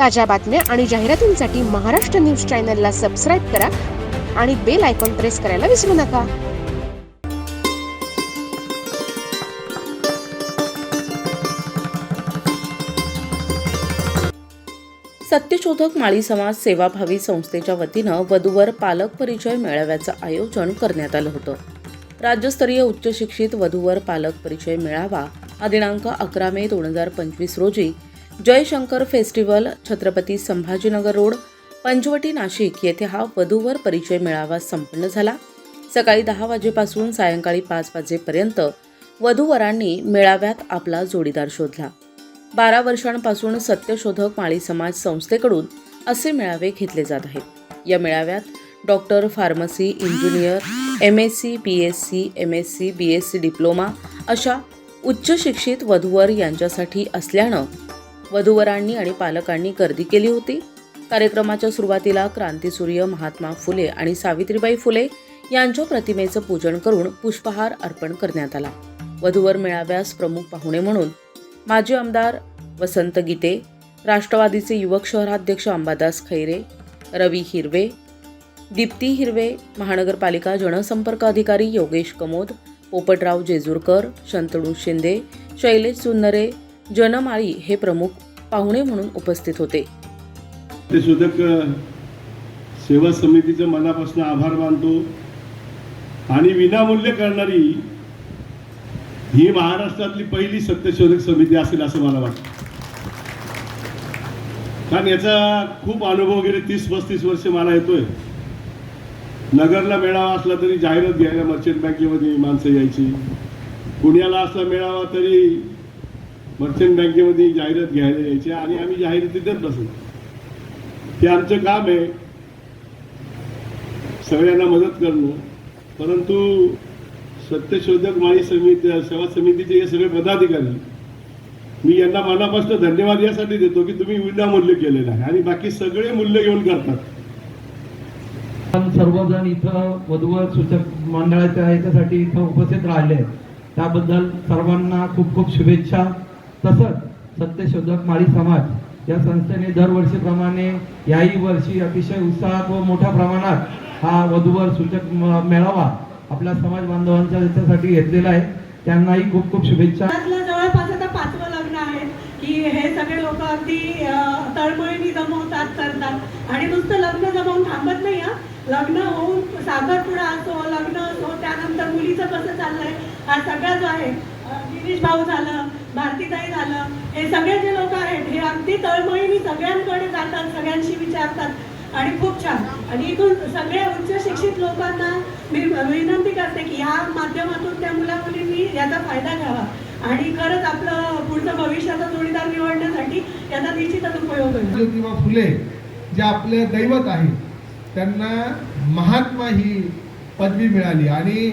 ताज्या बातम्या आणि जाहिरातींसाठी महाराष्ट्र न्यूज चॅनलला सबस्क्राईब करा आणि बेल आयकॉन प्रेस करायला विसरू नका. सत्यशोधक माळी समाज सेवाभावी संस्थेच्या वतीनं वधूवर पालक परिचय मेळाव्याचं आयोजन करण्यात आलं होतं. राज्यस्तरीय उच्च शिक्षित वधूवर पालक परिचय मेळावा हा दिनांक अकरा मे दोन हजार पंचवीस रोजी जयशंकर फेस्टिवल छत्रपती संभाजीनगर रोड पंचवटी नाशिक येथे हा वधूवर परिचय मेळावा संपन्न झाला. सकाळी दहा वाजेपासून सायंकाळी पाच वाजेपर्यंत वधूवरांनी मेळाव्यात आपला जोडीदार शोधला. बारा वर्षांपासून सत्यशोधक माळी समाज संस्थेकडून असे मेळावे घेतले जात आहेत. या मेळाव्यात doctor pharmacy engineer M S C B S C M S C B S C diploma अशा उच्च शिक्षित वधूवर यांच्यासाठी असल्यानं वधूवरांनी आणि पालकांनी गर्दी केली होती. कार्यक्रमाच्या सुरुवातीला क्रांतीसूर्य महात्मा फुले आणि सावित्रीबाई फुले यांच्या प्रतिमेचं पूजन करून पुष्पहार अर्पण करण्यात आला. वधूवर मेळाव्यास प्रमुख पाहुणे म्हणून माजी आमदार वसंत गीते राष्ट्रवादीचे युवक शहराध्यक्ष अंबादास खैरे रवी हिरवे दीप्ती हिरवे महानगरपालिका जनसंपर्क अधिकारी योगेश कमोद पोपटराव जेजूरकर शंतणू शिंदे शैलेश सुंदरे जनमाळी हे प्रमुख पाहुणे म्हणून उपस्थित होते. ते शोधक सेवा समितीचं मनापासून आभार मानतो आणि विनामूल्य करणारी ही महाराष्ट्रातली पहिली सत्यशोधक समिती असेल असं मला वाटतं. कारण याचा खूप अनुभव वगैरे तीस पस्तीस वर्ष मला येतोय. नगरला मेळावा असला तरी जाहिरात घ्यायला मर्चंट बँकेमध्ये माणसं यायची. पुण्याला असला मेळावा तरी मर्चंट बँकेमध्ये जाहिरात घ्यायला यायची आणि आम्ही जाहिराती देत बसू. ते आमचं काम आहे. सगळ्यांना मदत करणं. परंतु सत्यशोधक माळी समिती सेवा समितीचे हे सगळे पदाधिकारी मी यांना मनापासून धन्यवाद यासाठी देतो की तुम्ही विनामूल्य केलेलं आहे आणि बाकी सगळे मूल्य घेऊन करतात. आपण सर्वजण इथं वधूवर सूचक मंडळाच्या याच्यासाठी इथं उपस्थित राहिले. त्याबद्दल सर्वांना खूप खूप शुभेच्छा. तसंच सत्यशोधक माळी समाज या संस्थेने दरवर्षीप्रमाणे याही वर्षी अतिशय उत्साहात व मोठ्या प्रमाणात हा वधूवर सूचक मेळावा आपल्या समाज बांधवांच्या याच्यासाठी घेतलेला आहे. त्यांनाही खूप खूप शुभेच्छा. जवळपास आता पाचवं लग्न आहे की हे सगळे लोक अगदी तळमळीने जमवतात करतात. आणि नुसतं लग्न जमवून थांबत नाही हा. लग्न होऊन साखरपुडा असो लग्न असो त्यानंतर मुलीचं कसं चाललंय हा सगळा जो आहे गिरीश भाऊ झालं हे सगळे जे लोक आहेत. हे अगदी तळमळीने सगळ्यांकडे जातात सगळ्यांशी विचारतात. आणि खूप छान. आणि इथून सगळ्या उच्च शिक्षित लोकांना मी विनंती करते की ह्या माध्यमातून त्या मुला मुलींनी याचा फायदा घ्यावा. आणि खरंच आपलं पुढचं भविष्याचा जोडीदार निवडण्यासाठी याचा निश्चितच उपयोग होईल. किंवा फुले जे आपले दैवत आहे त्यांना महात्मा ही पदवी मिळाली. आणि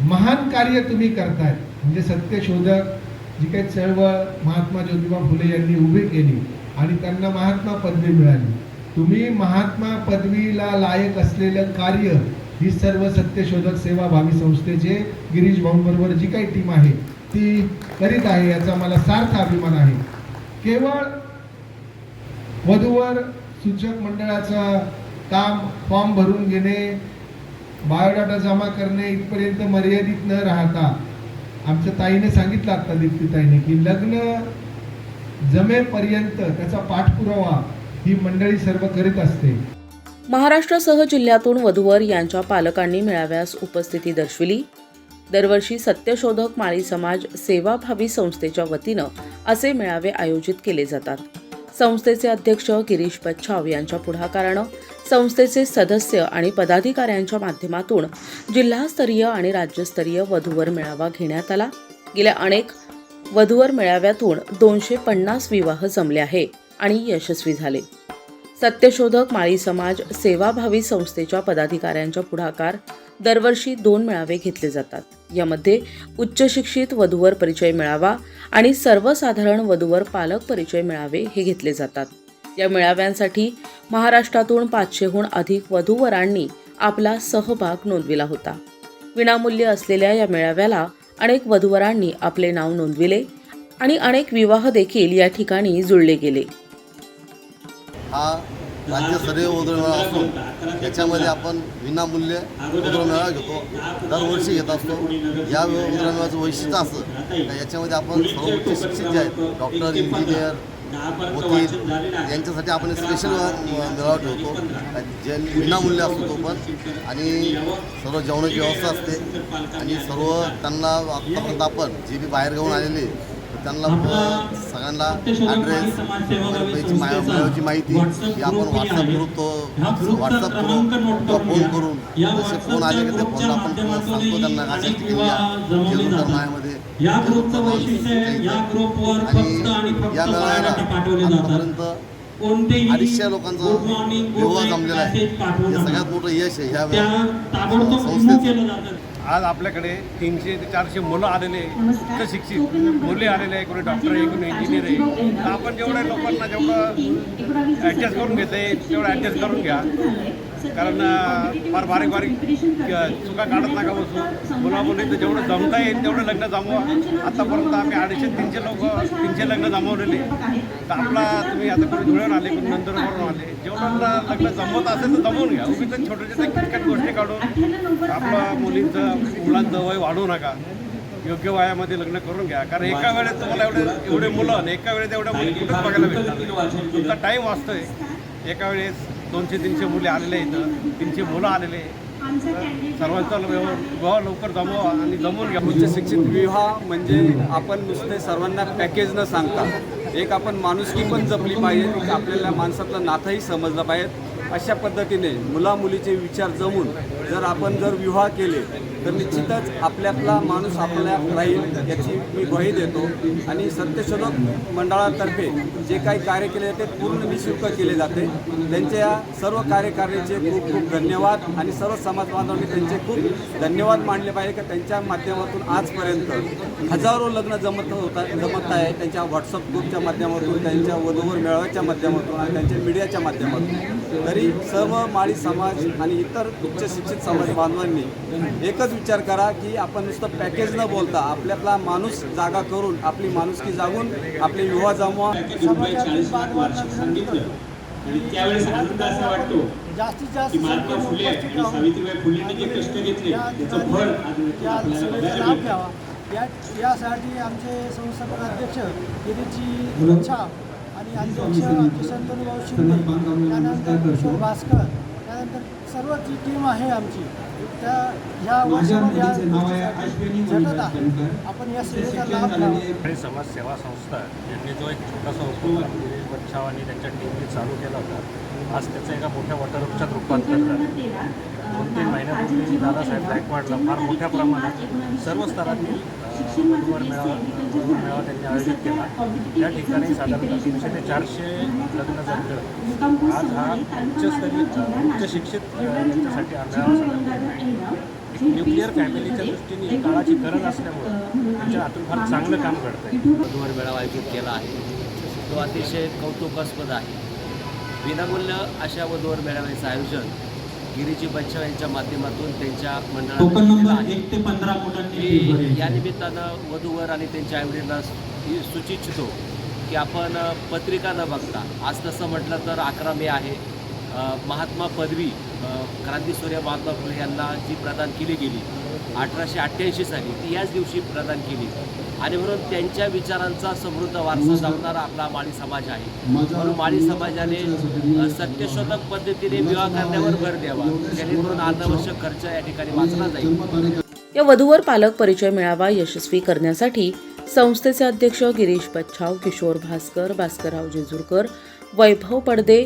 महान कार्य तुम्ही करताय. म्हणजे सत्यशोधक जी काही चळवळ महात्मा ज्योतिबा फुले यांनी उभी केली आणि त्यांना महात्मा पदवी मिळाली. तुम्ही महात्मा पदवीला लायक असलेलं कार्य ही सर्व सत्यशोधक सेवा भावी संस्थेचे गिरीश भाऊंबरोबर जी काही टीम आहे ती करीत आहे याचा मला सार्थ अभिमान आहे. केवळ वधूवर सूचक मंडळाचं काम फॉर्म भरून घेणे बायोडाटा जमा करणे इथपर्यंत मर्यादित न राहता आमच्या ताईने सांगितलं आता दीप्ती ताईने की लग्न जमेपर्यंत त्याचा पाठपुरावा ही मंडळी सर्व करीत असते. महाराष्ट्रासह जिल्ह्यातून वधूवर यांच्या पालकांनी मेळाव्यास उपस्थिती दर्शविली. दरवर्षी सत्यशोधक माळी समाज सेवाभावी संस्थेच्या वतीनं असे मेळावे आयोजित केले जातात. संस्थेचे अध्यक्ष गिरीश बच्छाव यांच्या पुढाकारानं संस्थेचे सदस्य आणि पदाधिकाऱ्यांच्या माध्यमातून जिल्हास्तरीय आणि राज्यस्तरीय वधूवर मेळावा घेण्यात आला. गेल्या अनेक वधूवर मेळाव्यातून दोनशे पन्नास विवाह जमले आहे आणि यशस्वी झाले. सत्यशोधक माळी समाज सेवाभावी संस्थेच्या पदाधिकाऱ्यांच्या पुढाकार दरवर्षी दोन मेळावे घेतले जातात. यामध्ये उच्च शिक्षित वधूवर परिचय मेळावा आणि सर्वसाधारण वधूवर पालक परिचय मेळावे हे घेतले जातात. या मेळाव्यांसाठी महाराष्ट्रातून पाचशेहून अधिक वधूवरांनी आपला सहभाग नोंदविला होता. विनामूल्य असलेल्या या मेळाव्याला अनेक वधूवरांनी आपले नाव नोंदविले आणि अनेक विवाह देखील या ठिकाणी जुळले गेले. हा राज्यस्तरीय उदरमेळा असतो. याच्यामध्ये आपण विनामूल्य उदरमेळा घेतो. दरवर्षी घेत असतो. या उदरमेळ्याचं वैशिष्ट्य असं याच्यामध्ये आपण सर्व उच्च शिक्षित जे आहेत डॉक्टर इंजिनियर वकील यांच्यासाठी आपण स्पेशल मेळावा ठेवतो. जे विनामूल्य असतो तो पण. आणि सर्व जेवणाची व्यवस्था असते. आणि सर्व त्यांना आत्तापर्यंत आपण जे बी बाहेर गावून आलेले त्यांना सगळ्यांना ॲड्रेस पैची मेळाव्याची माहिती ही आपण व्हॉट्सअप ग्रुप तो व्हॉट्सअप करून किंवा फोन करून जसे फोन आले की ते फोनला आपण सांगतो त्यांना अशा ठिकाणी या. जेजुरकर मायामध्ये या ग्रुपचं वैशिष्ट्य आहे, या ग्रुपवर फक्त आणि फक्त या मेळाव्याला बायोडाटे पाठवले जातात. आतापर्यंत कोणतेही अडीचशे लोकांचा विवाह जमलेला आहे. हे. सगळ्यात मोठं यश आहे. ह्या संस्थेचं आज आपल्याकडे तीनशे ते चारशे मुलं आलेले उच्च शिक्षित मुले आलेले आहे कोणी डॉक्टर आहे कोणी इंजिनियर आहे. तर आपण जेवढ्या लोकांना जेवढं ॲडजस्ट करून घेता तेवढं ॲडजस्ट करून घ्या. कारण फार बारीक बारीक चुका काढत नका बसू. मुला मुलींचं जेवढं जमता येईल तेवढं लग्न जमवा. आतापर्यंत आम्ही अडीचशे तीनशे लोक तीनशे लग्न जमवलेले. तर आपला तुम्ही आता कोणी धुळ्यावर आले कोणी नंतर वरून आले जेवढं लग्न जमवत असेल तर जमवून घ्या. उगीच छोटे छोटे किटकट गोष्टी काढून आपलं मुलींचं मुलांचं वय वाढवू नका. योग्य वयामध्ये लग्न करून घ्या. कारण एका वेळेस तुम्हाला एवढे एवढे मुलं आणि एका वेळेत एवढ्या मुली कुठंच बघायला भेटतात तुमचा टाईम वाचतोय. एका वेळेस दोनशे तीनशे मुले आलेले इथं. तीनशे मुलं आलेले सर्वांचा व्यवहार विवाह लवकर जमवा आणि जमवून घ्या. उच्च शिक्षित विवाह म्हणजे आपण नुसते सर्वांना पॅकेज न सांगता एक आपण माणुसकी पण जपली पाहिजे एक आपल्याला माणसातलं नातंही समजलं पाहिजे. अशा पद्धतीने मुला मुलीचे विचार जमून जर आपण जर विवाह केले तर निश्चितच आपल्यातला माणूस आपल्या राहील याची मी ग्वाही देतो. आणि सत्यशोधक मंडळातर्फे जे काही कार्य केले जाते पूर्ण निशुल्क केले जाते. त्यांच्या सर्व कार्यकारिणीचे खूप खूप धन्यवाद. आणि सर्व समाज बांधवांनी त्यांचे खूप धन्यवाद मानले पाहिजे की त्यांच्या माध्यमातून आजपर्यंत हजारो लग्न जमत होता जमत आहे. त्यांच्या व्हॉट्सअप ग्रुपच्या माध्यमातून त्यांच्या वधूवर मेळाव्याच्या माध्यमातून आणि त्यांच्या मीडियाच्या माध्यमातून. तरी सर्व माळी समाज आणि इतर उच्च शिक्षित समाज बांधवांनी एकच विचार करा की आपण नुसतं पॅकेज न बोलता आपल्यातला माणूस जागा करून आपली माणुसकी जागून आपले विवाह जमवा. सांगितलं आणि त्यावेळेस आनंद असा वाटतो की महात्मा फुले आणि सावित्रीबाई फुलेंनी जे कष्ट घेतले त्याचं फळ आज आपल्याला बघायला मिळतं या यासाठी आमचे संस्थापक अध्यक्ष गिरीजी अच्छा आणि अध्यक्ष किशनतनुभाऊ शिंदे त्यानंतर किशोर भास्कर त्यानंतर सर्व जी टीम आहे आमची त्या ह्या वर्षामध्ये या गोष्टीसाठी झटत आहे आपण या सेवेचा लाभ घ्यावा आणि समाज सेवा संस्था यांनी जो एक छोटासा उपक्रम गिरीश बच्छाव आणि त्यांच्या टीमने चालू केला होता. आज त्याचं एका मोठ्या वटवृक्षात रूपांतर झालं. दोन तीन महिन्यापूर्वी दादासाहेब गायकवाडला फार मोठ्या प्रमाणात सर्व स्तरातील अ, वधूवर मेळावा मेळावा त्यांनी आयोजित केला. त्या ठिकाणी साधारणतः तीनशे ते चारशे लग्न जमलं आज हा उच्चस्तरीय उच्च शिक्षित यांच्यासाठी हा मेळावा न्यूक्लिअर फॅमिलीच्या दृष्टीने ही काळाची गरज असल्यामुळं त्यांच्या हातून फार चांगलं काम करतं आहे वधूवर मेळावा आयोजित केला आहे. तो अतिशय कौतुकास्पद आहे. विनामूल्य अशा वधूवर मेळाव्याचं आयोजन गिरीजी बच्चाव यांच्या माध्यमातून त्यांच्या टोकन मंडळाने. या निमित्तानं वधूवर आणि त्यांच्या आईवडिलांना सुचिच्छितो की आपण पत्रिका न बघता आज तसं म्हटलं तर अकरा मे आहे महात्मा पदवी क्रांतीसूर्य महात्मा फुले यांना जी प्रदान केली गेली अठराशे अठ्ठ्याऐंशी साली ती याच दिवशी प्रदान केली. आणि म्हणून त्यांच्या विचारांचा समृद्ध वारसा जपणारा आपला माळी समाज आहे. म्हणून माळी समाजाने सत्यशोधक पद्धतीने विवाह करण्यावर भर द्यावा. जेणेकरून अनावश्यक खर्च या ठिकाणी वाचला जाईल. या वधूवर पालक परिचय मेळावा यशस्वी करण्यासाठी संस्थेचे अध्यक्ष गिरीश बच्छाव किशोर भास्कर भास्करराव जेजुरकर वैभव पडदे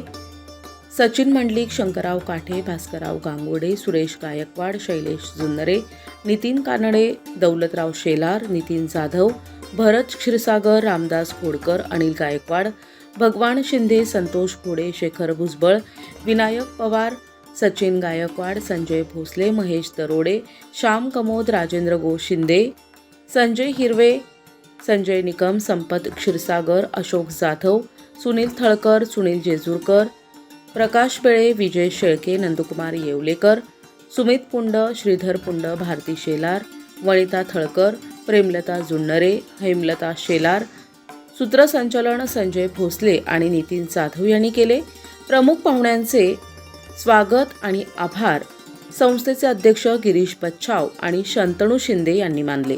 सचिन मंडलिक शंकरराव काठे भास्करराव गांगोडे सुरेश गायकवाड शैलेश जुन्नरे नितीन कानडे दौलतराव शेलार नितीन जाधव भरत क्षीरसागर रामदास खोडकर अनिल गायकवाड भगवान शिंदे संतोष घोडे शेखर भुजबळ विनायक पवार सचिन गायकवाड संजय भोसले महेश दरोडे श्याम कमोद राजेंद्र गो शिंदे संजय हिरवे संजय निकम संपत क्षीरसागर अशोक जाधव सुनील थळकर सुनील जेजूरकर प्रकाश बेळे विजय शेळके नंदकुमार येवलेकर सुमित पुंड श्रीधर पुंड भारती शेलार वनिता थळकर प्रेमलता जुन्नरे हेमलता शेलार सूत्रसंचलन संजय भोसले आणि नितीन जाधव यांनी केले. प्रमुख पाहुण्यांचे स्वागत आणि आभार संस्थेचे अध्यक्ष गिरीश बच्छाव आणि शंतनू शिंदे यांनी मानले.